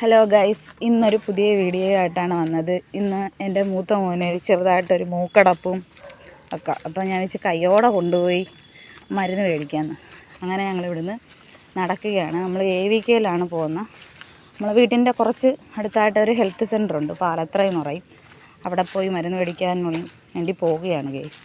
Hello guys ഇന്നൊരു പുതിയ video ആയിട്ടാണ് വന്നത്. ഇന്ന് എന്റെ മൂത്ത മോന് ചെറുതായിട്ടൊരു മൂക്കടപ്പും ഒക്കെ. അപ്പോൾ ഞാൻ വെച്ച് കയ്യോടെ കൊണ്ടുപോയി മരുന്ന് മേടിക്കാമെന്ന് അങ്ങനെ ഞങ്ങൾ ഇവിടുന്ന് നടക്കുകയാണ്. നമ്മൾ എ വി കെയിലാണ് പോകുന്നത്. നമ്മൾ വീട്ടിന്റെ കുറച്ച് അടുത്തായിട്ട് ഒരു ഹെൽത്ത് സെന്റർ ഉണ്ട്. പാലത്ര എന്ന് പറയും. അവിടെ പോയി മരുന്ന് മേടിക്കാൻ വേണ്ടി പോവുകയാണ് ഗൈസ്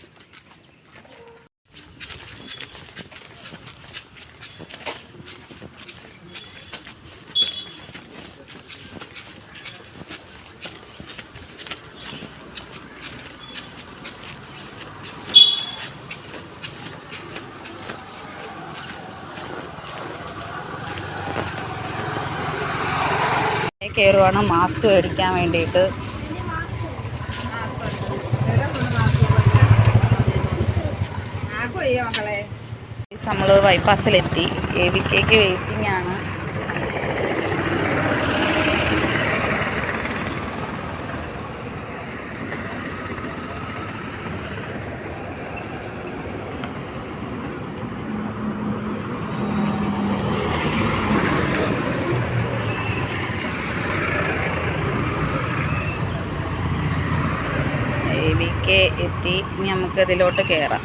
കയറുവാണ്. മാസ്ക് മേടിക്കാൻ വേണ്ടിയിട്ട്. നമ്മൾ ബൈപ്പാസിലെത്തി എ വി കെക്ക് വെയിറ്റിംഗ് ആണ് എ വി കെ എത്തി ഇനി നമുക്ക് ഇതിലോട്ട് കയറാം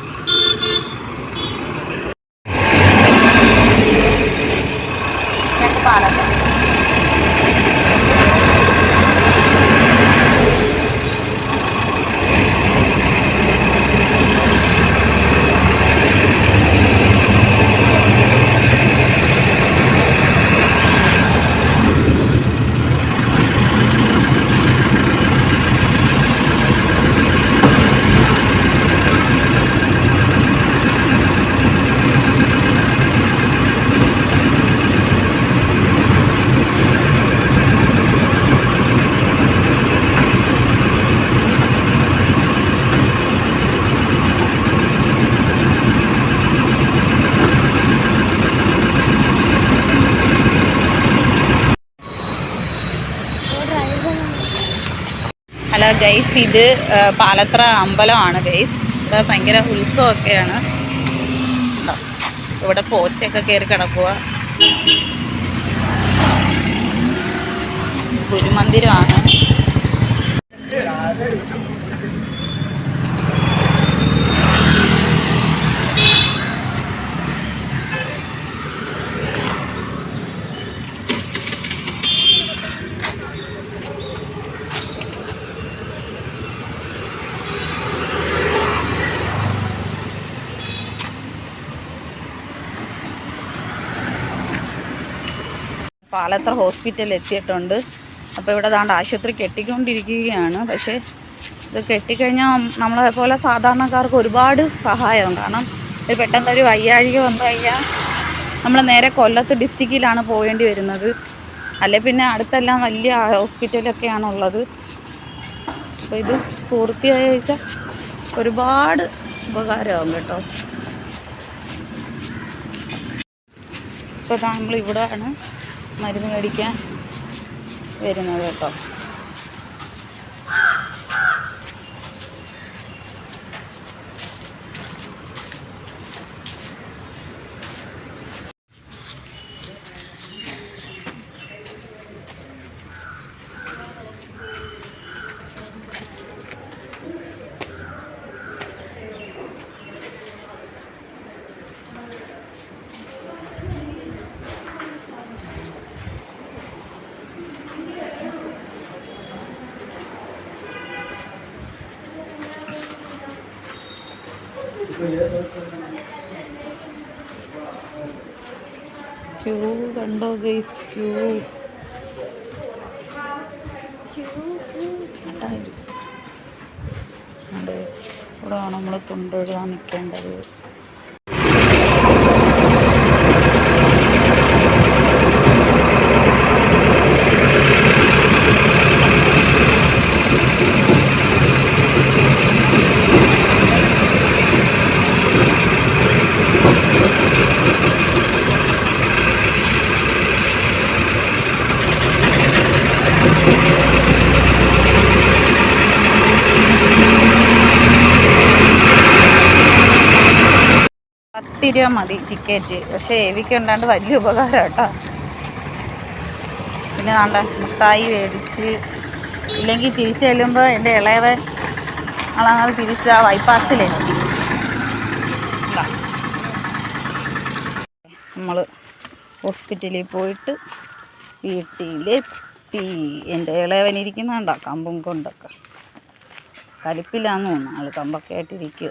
ഹലോ ഗൈസ് ഇത് പാലത്ര അമ്പലമാണ് ഗൈസ്. ഇവിടെ ഭയങ്കര ഉത്സവമൊക്കെയാണ്? ഇവിടെ പോച്ചയൊക്കെ കയറി കിടക്കുക ഗുരുമന്ദിരമാണ്. പാലത്ര ഹോസ്പിറ്റലിൽ എത്തിയിട്ടുണ്ട്. അപ്പോൾ ഇവിടെ ദാണ്ട് ആശുപത്രി കെട്ടിക്കൊണ്ടിരിക്കുകയാണ്. പക്ഷേ ഇത് കെട്ടിക്കഴിഞ്ഞാൽ നമ്മളെ പോലെ സാധാരണക്കാർക്ക് ഒരുപാട് സഹായം കാരണം ഒരു പെട്ടെന്ന് ഒരു വയ്യാഴിക വന്നു കഴിഞ്ഞാൽ നമ്മൾ നേരെ കൊല്ലത്ത് ഡിസ്ട്രിക്റ്റിലാണ് പോകേണ്ടി വരുന്നത്. അല്ലെ പിന്നെ അടുത്തെല്ലാം വലിയ ഹോസ്പിറ്റലൊക്കെയാണുള്ളത്. അപ്പോൾ ഇത് പൂർത്തിയായ വെച്ചാൽ ഒരുപാട് ഉപകാരമാകും കേട്ടോ. ഇപ്പോൾ നമ്മൾ ഇവിടെയാണ്. മരുന്ന് മേടിക്കാൻ വരുന്നത് കേട്ടോ. ക്യൂ കണ്ടോ ഗൈസ് ക്യൂ അതെ ഇവിടെയാണ് നമ്മൾ കൊണ്ടുവരാൻ നിൽക്കേണ്ടത്. പത്ത് രൂപ മതി ടിക്കറ്റ് പക്ഷേ എവിക്ക് ഉണ്ടാണ്ട് വലിയ ഉപകാരം കേട്ടോ പിന്നെ കണ്ട മുട്ടായി മേടിച്ച് ഇല്ലെങ്കിൽ തിരിച്ചു ചെല്ലുമ്പോൾ എന്റെ ഇളയവൻ ആളങ്ങനെ തിരിച്ച് ആ ബൈപ്പാസിലെത്തി നമ്മൾ ഹോസ്പിറ്റലിൽ പോയിട്ട് വീട്ടിലെത്തി. എന്റെ ഇളയവൻ ഇരിക്കുന്നുണ്ടോ കമ്പും കൊണ്ടൊക്കെ. കലിപ്പില്ലാന്ന് തോന്നുന്നു. ആൾ കമ്പൊക്കെ ആയിട്ടിരിക്കുക